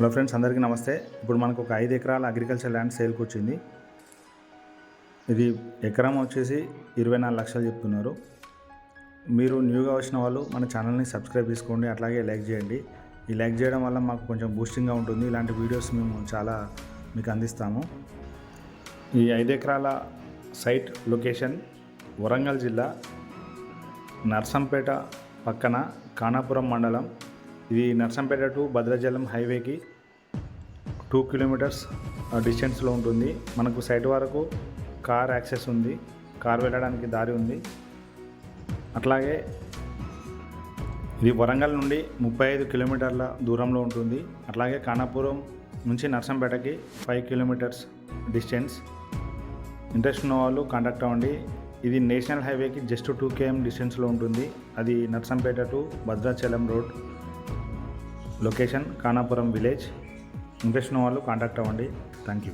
Hello friends అందరికీ నమస్తే. ఇప్పుడు మనకు ఒక ఐదు ఎకరాల అగ్రికల్చర్ ల్యాండ్ సేల్కి వచ్చింది. ఇది ఎకరం వచ్చేసి ఇరవై నాలుగు లక్షలు చెప్తున్నారు. మీరు న్యూగా వచ్చిన వాళ్ళు మన ఛానల్ని సబ్స్క్రైబ్ చేసుకోండి అట్లాగే లైక్ చేయండి. ఈ లైక్ చేయడం వల్ల మాకు కొంచెం బూస్టింగ్గా ఉంటుంది. ఇలాంటి వీడియోస్ మేము చాలా మీకు అందిస్తాము. ఈ ఐదు ఎకరాల సైట్ లొకేషన్ వరంగల్ జిల్లా నర్సంపేట పక్కన కానాపురం మండలం ఇది నర్సంపేట టు భద్రాచలం హైవేకి టూ కిలోమీటర్స్ డిస్టెన్స్లో ఉంటుంది. మనకు సైట్ వరకు కార్ యాక్సెస్ ఉంది. కార్ వెళ్ళడానికి దారి ఉంది. అట్లాగే ఇది వరంగల్ నుండి ముప్పై ఐదు కిలోమీటర్ల దూరంలో ఉంటుంది. అట్లాగే కానాపురం నుంచి నర్సంపేటకి ఫైవ్ కిలోమీటర్స్ డిస్టెన్స్. ఇంట్రెస్ట్ ఉన్న వాళ్ళు కాంటాక్ట్ అవ్వండి. ఇది నేషనల్ హైవేకి జస్ట్ టూ కేఎం డిస్టెన్స్లో ఉంటుంది. అది Narsampet to Bhadrachalam road. Location Khanapuram village. Interest ఉన్న వాళ్ళు కాంటాక్ట్ అవ్వండి. Thank you